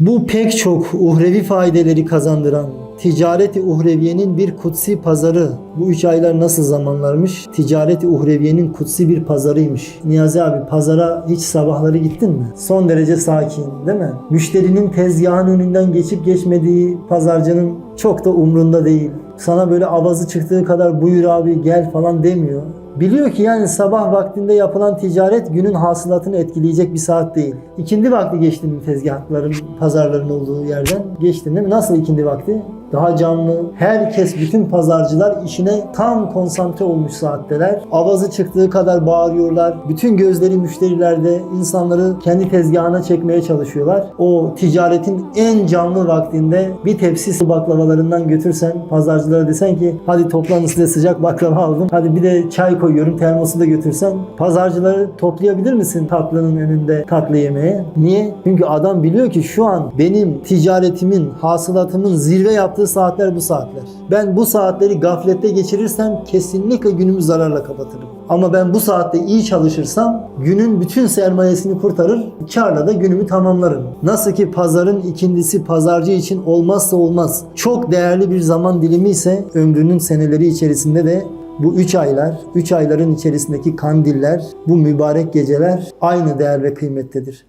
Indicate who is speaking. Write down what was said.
Speaker 1: Bu pek çok uhrevi faydeleri kazandıran ticareti uhreviyenin bir kutsi pazarı. Bu üç aylar nasıl zamanlarmış? Ticareti uhreviyenin kutsi bir pazarıymış. Niyazi abi pazara hiç sabahları gittin mi? Son derece sakin değil mi? Müşterinin tezgahın önünden geçip geçmediği pazarcının çok da umrunda değil. Sana böyle avazı çıktığı kadar buyur abi gel falan demiyor. Biliyor ki yani sabah vaktinde yapılan ticaret günün hasılatını etkileyecek bir saat değil. İkindi vakti geçtin mi tezgahların, pazarların olduğu yerden? Geçtin değil mi? Nasıl ikindi vakti? Daha canlı. Herkes, bütün pazarcılar işine tam konsantre olmuş saatteler. Avazı çıktığı kadar bağırıyorlar. Bütün gözleri müşterilerde. insanları kendi tezgahına çekmeye çalışıyorlar. O ticaretin en canlı vaktinde bir tepsi su baklavalarından götürsen pazarcılara desen ki hadi toplanın size sıcak baklava aldım. Hadi bir de çay koyuyorum termosu da götürsen pazarcıları toplayabilir misin tatlının önünde tatlı yemeğe? Niye? Çünkü adam biliyor ki şu an benim ticaretimin, hasılatımın zirve yaptığı saatler bu saatler. Ben bu saatleri gaflette geçirirsem kesinlikle günümü zararla kapatırım. Ama ben bu saatte iyi çalışırsam günün bütün sermayesini kurtarır, karla da günümü tamamlarım. Nasıl ki pazarın ikindisi pazarcı için olmazsa olmaz. Çok değerli bir zaman dilimi ise ömrünün seneleri içerisinde de bu üç aylar, üç ayların içerisindeki kandiller, bu mübarek geceler aynı değer ve kıymettedir.